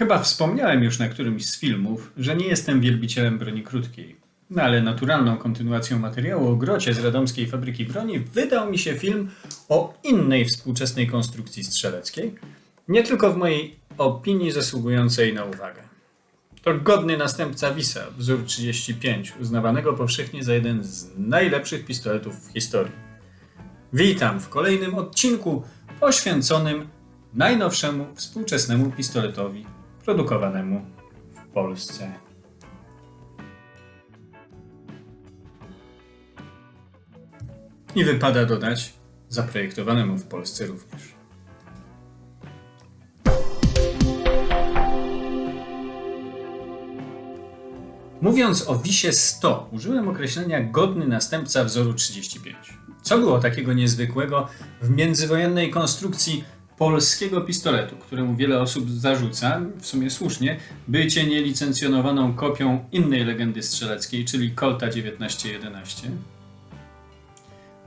Chyba wspomniałem już na którymś z filmów, że nie jestem wielbicielem broni krótkiej. No ale naturalną kontynuacją materiału o grocie z radomskiej fabryki broni wydał mi się film o innej współczesnej konstrukcji strzeleckiej, nie tylko w mojej opinii zasługującej na uwagę. To godny następca Wisa, wzór 35, uznawanego powszechnie za jeden z najlepszych pistoletów w historii. Witam w kolejnym odcinku poświęconym najnowszemu współczesnemu pistoletowi produkowanemu w Polsce. I wypada dodać, zaprojektowanemu w Polsce również. Mówiąc o Wisie 100, użyłem określenia godny następca wzoru 35. Co było takiego niezwykłego w międzywojennej konstrukcji polskiego pistoletu, któremu wiele osób zarzuca, w sumie słusznie, bycie nielicencjonowaną kopią innej legendy strzeleckiej, czyli Colta 1911?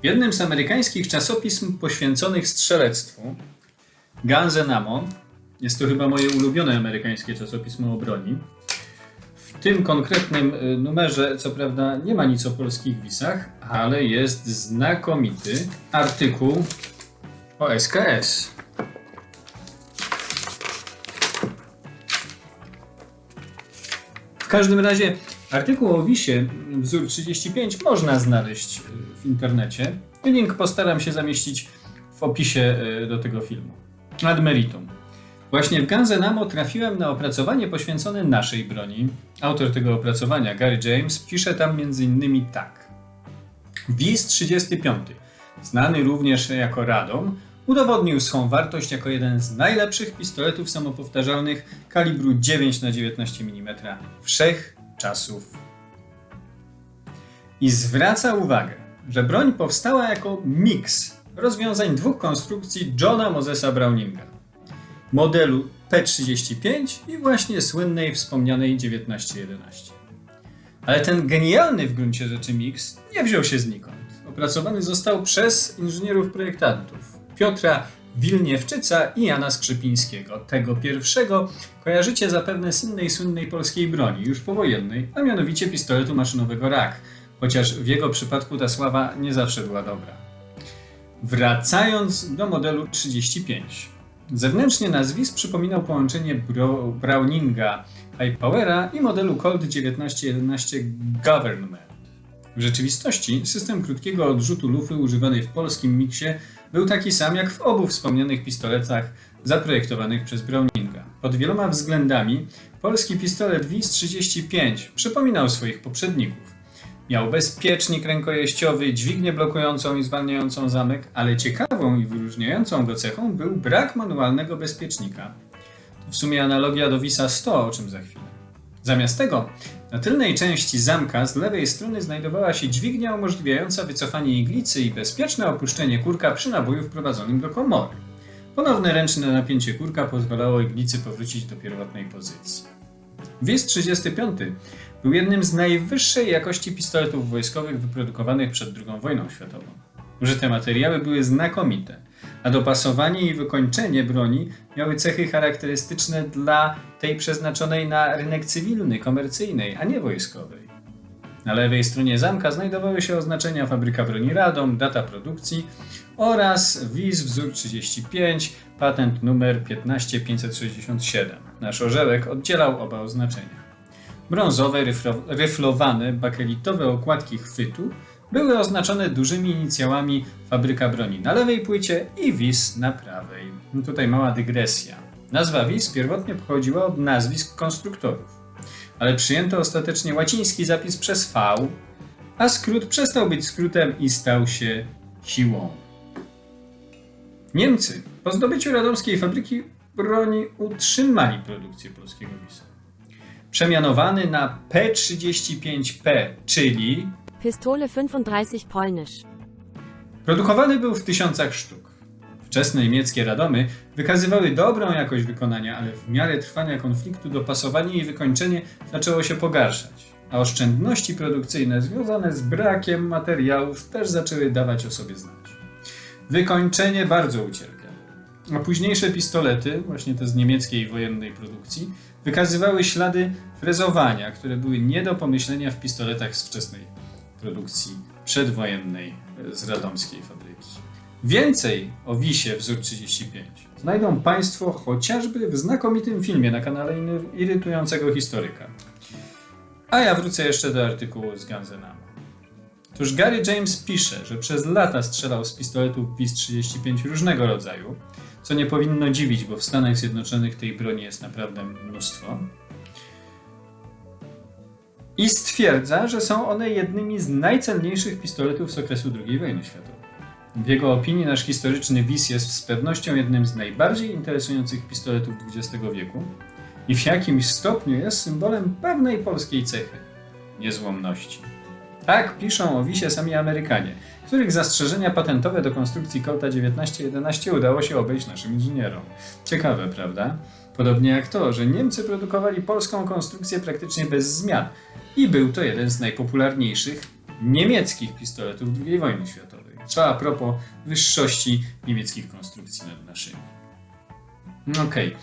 W jednym z amerykańskich czasopism poświęconych strzelectwu, Guns N' Ammo, jest to chyba moje ulubione amerykańskie czasopismo o broni, w tym konkretnym y, numerze, co prawda, nie ma nic o polskich wisach, ale jest znakomity artykuł o SKS. Każdym razie artykuł o wisie wzór 35 można znaleźć y, w internecie. Link postaram się zamieścić w opisie y, do tego filmu. Ad meritum. Właśnie w Ammo trafiłem na opracowanie poświęcone naszej broni. Autor tego opracowania, Gary James, pisze tam m.in. tak. WIS 35, znany również jako Radom, udowodnił swą wartość jako jeden z najlepszych pistoletów samopowtarzalnych kalibru 9 na 19 mm wszech czasów. I zwraca uwagę, że broń powstała jako miks rozwiązań dwóch konstrukcji Johna Mosesa Browninga modelu P35 i właśnie słynnej wspomnianej 1911. Ale ten genialny w gruncie rzeczy miks nie wziął się znikąd. Opracowany został przez inżynierów projektantów Piotra Wilniewczyca i Jana Skrzypińskiego. Tego pierwszego kojarzycie zapewne z innej słynnej polskiej broni, już powojennej, a mianowicie pistoletu maszynowego RAK, chociaż w jego przypadku ta sława nie zawsze była dobra. Wracając do modelu 35. Zewnętrznie nazwisk przypominał połączenie Bro Browninga Powera i modelu Colt 1911 Government. W rzeczywistości system krótkiego odrzutu lufy używany w polskim miksie był taki sam jak w obu wspomnianych pistoletach zaprojektowanych przez Browninga. Pod wieloma względami polski pistolet WIS-35 przypominał swoich poprzedników. Miał bezpiecznik rękojeściowy, dźwignię blokującą i zwalniającą zamek, ale ciekawą i wyróżniającą go cechą był brak manualnego bezpiecznika. To w sumie analogia do Wisa 100, o czym za chwilę. Zamiast tego, na tylnej części zamka z lewej strony znajdowała się dźwignia umożliwiająca wycofanie iglicy i bezpieczne opuszczenie kurka przy naboju wprowadzonym do komory. Ponowne ręczne napięcie kurka pozwalało iglicy powrócić do pierwotnej pozycji. WIS 35 był jednym z najwyższej jakości pistoletów wojskowych wyprodukowanych przed II wojną światową. Użyte materiały były znakomite, a dopasowanie i wykończenie broni miały cechy charakterystyczne dla tej przeznaczonej na rynek cywilny, komercyjnej, a nie wojskowej. Na lewej stronie zamka znajdowały się oznaczenia fabryka broni Radom, data produkcji oraz WIS wzór 35, patent numer 15567. Nasz orzełek oddzielał oba oznaczenia. Brązowe, ryflowane, bakelitowe okładki chwytu były oznaczone dużymi inicjałami fabryka broni na lewej płycie i WIS na prawej. No tutaj mała dygresja. Nazwa WIS pierwotnie pochodziła od nazwisk konstruktorów, ale przyjęto ostatecznie łaciński zapis przez V, a skrót przestał być skrótem i stał się siłą. Niemcy po zdobyciu radomskiej fabryki broni utrzymali produkcję polskiego WIS-a przemianowany na P35P, czyli Pistole 35 polnisch. produkowany był w tysiącach sztuk. Wczesne niemieckie radomy wykazywały dobrą jakość wykonania, ale w miarę trwania konfliktu dopasowanie i wykończenie zaczęło się pogarszać, a oszczędności produkcyjne związane z brakiem materiałów też zaczęły dawać o sobie znać. Wykończenie bardzo ucierpiało. a późniejsze pistolety, właśnie te z niemieckiej wojennej produkcji, wykazywały ślady frezowania, które były nie do pomyślenia w pistoletach z wczesnej produkcji przedwojennej e, z radomskiej fabryki. Więcej o Wisie wzór 35 znajdą Państwo chociażby w znakomitym filmie na kanale Iry- irytującego historyka. A ja wrócę jeszcze do artykułu z Ganzenama. Otóż Gary James pisze, że przez lata strzelał z pistoletów WIS-35 różnego rodzaju, co nie powinno dziwić, bo w Stanach Zjednoczonych tej broni jest naprawdę mnóstwo. I stwierdza, że są one jednymi z najcenniejszych pistoletów z okresu II wojny światowej. W jego opinii nasz historyczny WIS jest z pewnością jednym z najbardziej interesujących pistoletów XX wieku i w jakimś stopniu jest symbolem pewnej polskiej cechy niezłomności. Tak piszą o Wisie sami Amerykanie, których zastrzeżenia patentowe do konstrukcji Colta 1911 udało się obejść naszym inżynierom. Ciekawe, prawda? Podobnie jak to, że Niemcy produkowali polską konstrukcję praktycznie bez zmian i był to jeden z najpopularniejszych niemieckich pistoletów II wojny światowej. Co a propos wyższości niemieckich konstrukcji nad naszymi. Okej,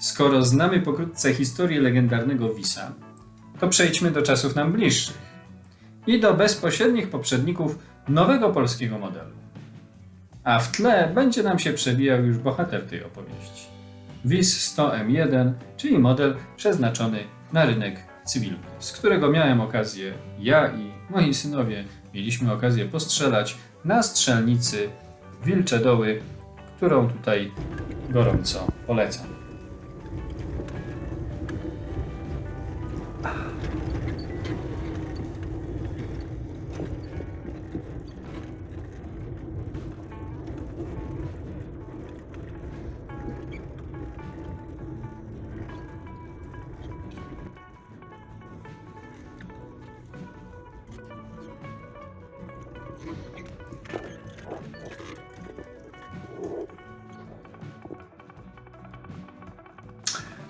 skoro znamy pokrótce historię legendarnego Wisa, to przejdźmy do czasów nam bliższych i do bezpośrednich poprzedników nowego polskiego modelu. A w tle będzie nam się przewijał już bohater tej opowieści. WIS 100M1, czyli model przeznaczony na rynek z którego miałem okazję ja i moi synowie mieliśmy okazję postrzelać na strzelnicy Wilcze Doły, którą tutaj gorąco polecam.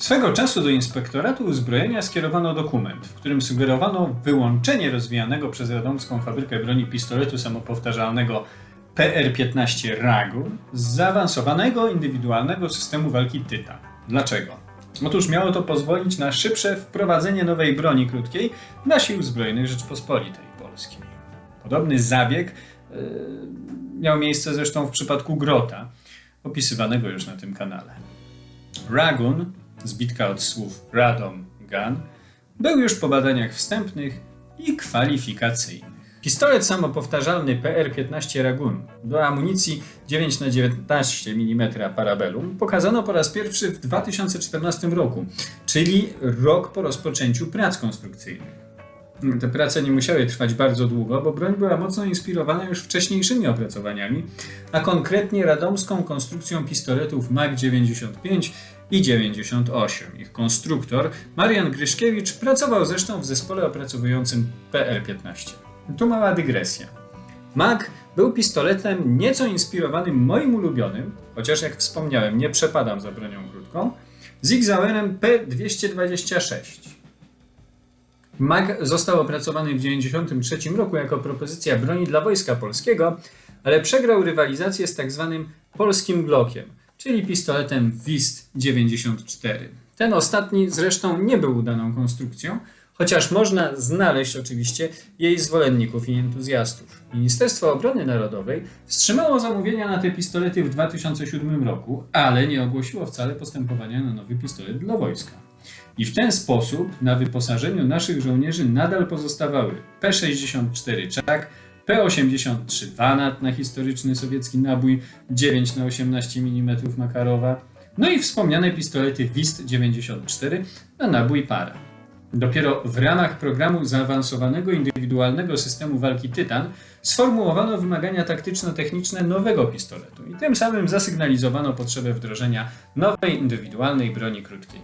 Swego czasu do Inspektoratu Uzbrojenia skierowano dokument, w którym sugerowano wyłączenie rozwijanego przez radomską fabrykę broni pistoletu samopowtarzalnego PR-15 Ragun z zaawansowanego indywidualnego systemu walki Tytan. Dlaczego? Otóż miało to pozwolić na szybsze wprowadzenie nowej broni krótkiej dla sił zbrojnych Rzeczpospolitej Polskiej. Podobny zabieg yy, miał miejsce zresztą w przypadku Grota, opisywanego już na tym kanale. Ragun, zbitka od słów Radom Gun, był już po badaniach wstępnych i kwalifikacyjnych. Pistolet samopowtarzalny PR-15 Ragun do amunicji 9x19 mm Parabellum pokazano po raz pierwszy w 2014 roku, czyli rok po rozpoczęciu prac konstrukcyjnych. Te prace nie musiały trwać bardzo długo, bo broń była mocno inspirowana już wcześniejszymi opracowaniami, a konkretnie radomską konstrukcją pistoletów MAG 95 i 98. Ich konstruktor, Marian Gryszkiewicz, pracował zresztą w zespole opracowującym PR-15. Tu mała dygresja. MAG był pistoletem nieco inspirowanym moim ulubionym, chociaż jak wspomniałem, nie przepadam za bronią krótką, Zigzauerem P226. MAG został opracowany w 1993 roku jako propozycja broni dla Wojska Polskiego, ale przegrał rywalizację z tak zwanym polskim Glockiem, czyli pistoletem WIST 94. Ten ostatni zresztą nie był udaną konstrukcją, chociaż można znaleźć oczywiście jej zwolenników i entuzjastów. Ministerstwo Obrony Narodowej wstrzymało zamówienia na te pistolety w 2007 roku, ale nie ogłosiło wcale postępowania na nowy pistolet dla wojska. I w ten sposób na wyposażeniu naszych żołnierzy nadal pozostawały P-64 Czak, P-83 Vanat na historyczny sowiecki nabój 9 na 18 mm Makarowa, no i wspomniane pistolety WIST-94 na nabój para. Dopiero w ramach programu zaawansowanego indywidualnego systemu walki Tytan sformułowano wymagania taktyczno-techniczne nowego pistoletu i tym samym zasygnalizowano potrzebę wdrożenia nowej indywidualnej broni krótkiej.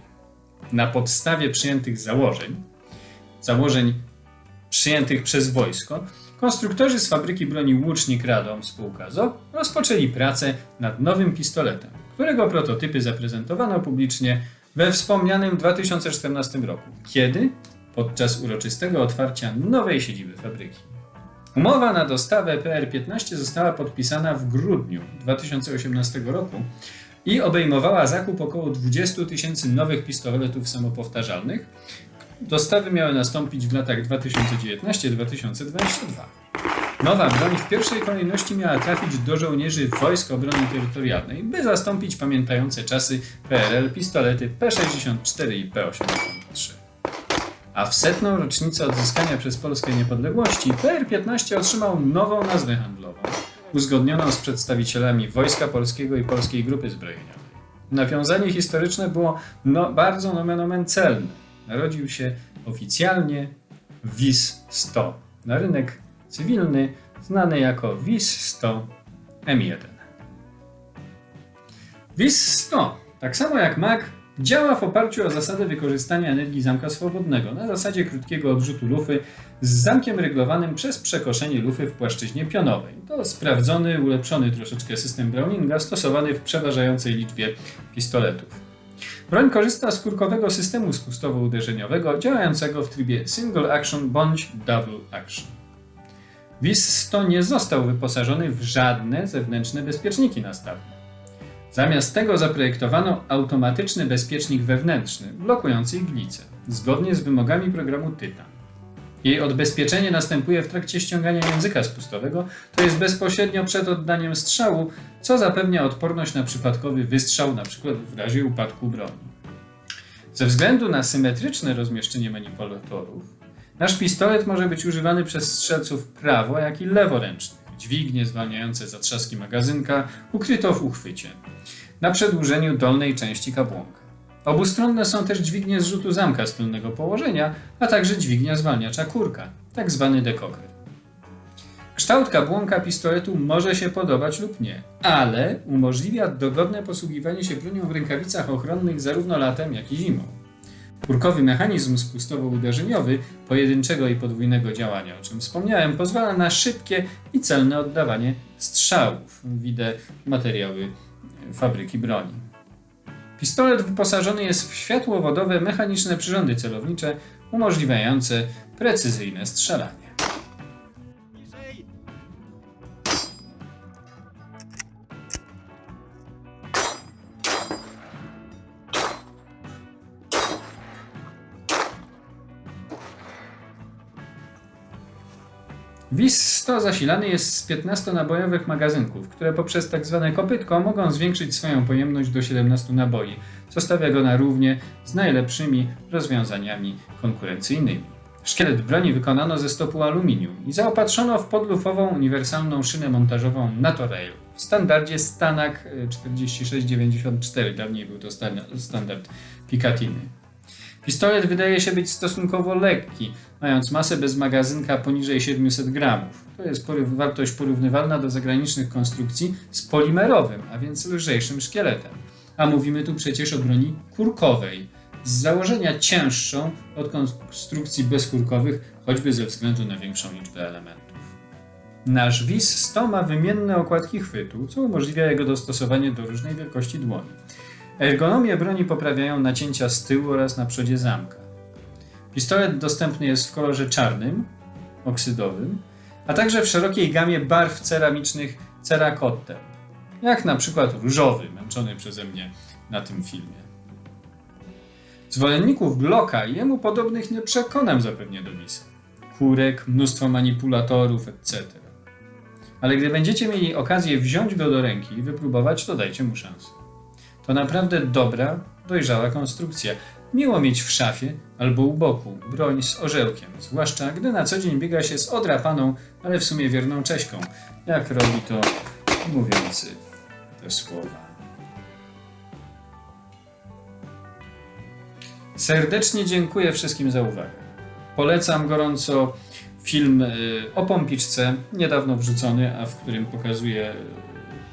Na podstawie przyjętych założeń, założeń przyjętych przez wojsko, konstruktorzy z fabryki broni Łucznik Radom spółka ZO rozpoczęli pracę nad nowym pistoletem, którego prototypy zaprezentowano publicznie we wspomnianym 2014 roku. Kiedy? Podczas uroczystego otwarcia nowej siedziby fabryki. Umowa na dostawę PR-15 została podpisana w grudniu 2018 roku i obejmowała zakup około 20 tysięcy nowych pistoletów samopowtarzalnych. Dostawy miały nastąpić w latach 2019-2022. Nowa broń w pierwszej kolejności miała trafić do żołnierzy Wojsk Obrony Terytorialnej, by zastąpić pamiętające czasy PRL pistolety P64 i P83. A w setną rocznicę odzyskania przez Polskę niepodległości PR-15 otrzymał nową nazwę handlową, uzgodnioną z przedstawicielami Wojska Polskiego i Polskiej Grupy Zbrojeniowej. Nawiązanie historyczne było no, bardzo nomen omen celne. Narodził się oficjalnie WIS-100 na rynek cywilny znany jako WIS-100 M1. WIS-100, tak samo jak Mac, działa w oparciu o zasadę wykorzystania energii zamka swobodnego na zasadzie krótkiego odrzutu lufy z zamkiem reglowanym przez przekoszenie lufy w płaszczyźnie pionowej. To sprawdzony, ulepszony troszeczkę system Browninga stosowany w przeważającej liczbie pistoletów. Broń korzysta z kurkowego systemu spustowo-uderzeniowego działającego w trybie single action bądź double action. WIS-100 nie został wyposażony w żadne zewnętrzne bezpieczniki nastawne. Zamiast tego zaprojektowano automatyczny bezpiecznik wewnętrzny, blokujący iglicę, zgodnie z wymogami programu Tytan. Jej odbezpieczenie następuje w trakcie ściągania języka spustowego, to jest bezpośrednio przed oddaniem strzału, co zapewnia odporność na przypadkowy wystrzał, np. w razie upadku broni. Ze względu na symetryczne rozmieszczenie manipulatorów, nasz pistolet może być używany przez strzelców prawo, jak i leworęcznych. Dźwignie zwalniające zatrzaski magazynka ukryto w uchwycie na przedłużeniu dolnej części kabłonka. Obustronne są też dźwignie zrzutu zamka z tylnego położenia, a także dźwignia zwalniacza kurka, tak zwany dekoker. Kształt kabłonka pistoletu może się podobać lub nie, ale umożliwia dogodne posługiwanie się bronią w rękawicach ochronnych zarówno latem, jak i zimą. Kurkowy mechanizm spustowo-uderzeniowy pojedynczego i podwójnego działania, o czym wspomniałem, pozwala na szybkie i celne oddawanie strzałów. Widzę materiały fabryki broni. Pistolet wyposażony jest w światłowodowe mechaniczne przyrządy celownicze umożliwiające precyzyjne strzelanie. WIS-100 zasilany jest z 15-nabojowych magazynków, które poprzez tzw. kopytko mogą zwiększyć swoją pojemność do 17 naboi, co stawia go na równie z najlepszymi rozwiązaniami konkurencyjnymi. Szkielet broni wykonano ze stopu aluminium i zaopatrzono w podlufową uniwersalną szynę montażową Naturail w standardzie Stanak 4694, dawniej był to standard Picatinny. Pistolet wydaje się być stosunkowo lekki, mając masę bez magazynka poniżej 700 gramów. To jest wartość porównywalna do zagranicznych konstrukcji z polimerowym, a więc lżejszym szkieletem. A mówimy tu przecież o broni kurkowej, z założenia cięższą od konstrukcji bezkurkowych, choćby ze względu na większą liczbę elementów. Nasz WIS 100 ma wymienne okładki chwytu, co umożliwia jego dostosowanie do różnej wielkości dłoni. Ergonomię broni poprawiają nacięcia z tyłu oraz na przodzie zamka. Pistolet dostępny jest w kolorze czarnym, oksydowym, a także w szerokiej gamie barw ceramicznych cerakottem, jak na przykład różowy, męczony przeze mnie na tym filmie. Zwolenników Glocka i jemu podobnych nie przekonam zapewnie do misa. Kurek, mnóstwo manipulatorów, etc. Ale gdy będziecie mieli okazję wziąć go do ręki i wypróbować, to dajcie mu szansę. To naprawdę dobra, dojrzała konstrukcja. Miło mieć w szafie albo u boku broń z orzełkiem, zwłaszcza gdy na co dzień biega się z odrapaną, ale w sumie wierną Cześką, jak robi to mówiący te słowa. Serdecznie dziękuję wszystkim za uwagę. Polecam gorąco film y, o pompiczce, niedawno wrzucony, a w którym pokazuje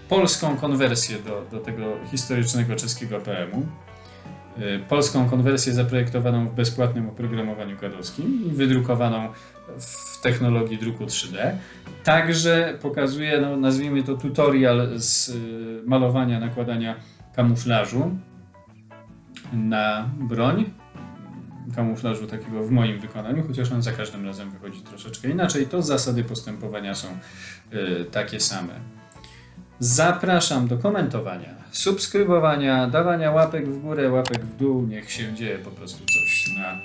polską konwersję do, do tego historycznego czeskiego PM-u. Y, polską konwersję zaprojektowaną w bezpłatnym oprogramowaniu kadowskim i wydrukowaną w technologii druku 3D. Także pokazuje, no, nazwijmy to tutorial z y, malowania, nakładania kamuflażu na broń. Kamuflażu takiego w moim wykonaniu, chociaż on za każdym razem wychodzi troszeczkę inaczej. To zasady postępowania są y, takie same. Zapraszam do komentowania, subskrybowania, dawania łapek w górę, łapek w dół. Niech się dzieje po prostu coś na,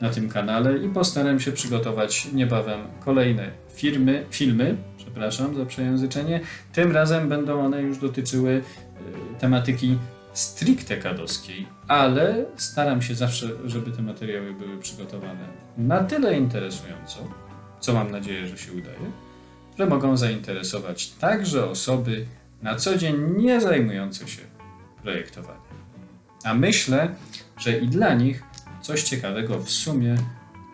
na tym kanale i postaram się przygotować niebawem kolejne firmy, filmy, przepraszam za przejęzyczenie. Tym razem będą one już dotyczyły y, tematyki stricte kadowskiej, ale staram się zawsze, żeby te materiały były przygotowane na tyle interesująco, co mam nadzieję, że się udaje, że mogą zainteresować także osoby na co dzień nie zajmujące się projektowaniem. A myślę, że i dla nich coś ciekawego w sumie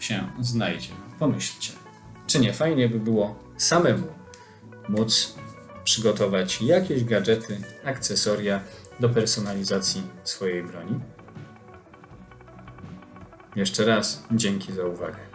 się znajdzie. Pomyślcie, czy nie fajnie by było samemu móc przygotować jakieś gadżety, akcesoria do personalizacji swojej broni? Jeszcze raz dzięki za uwagę.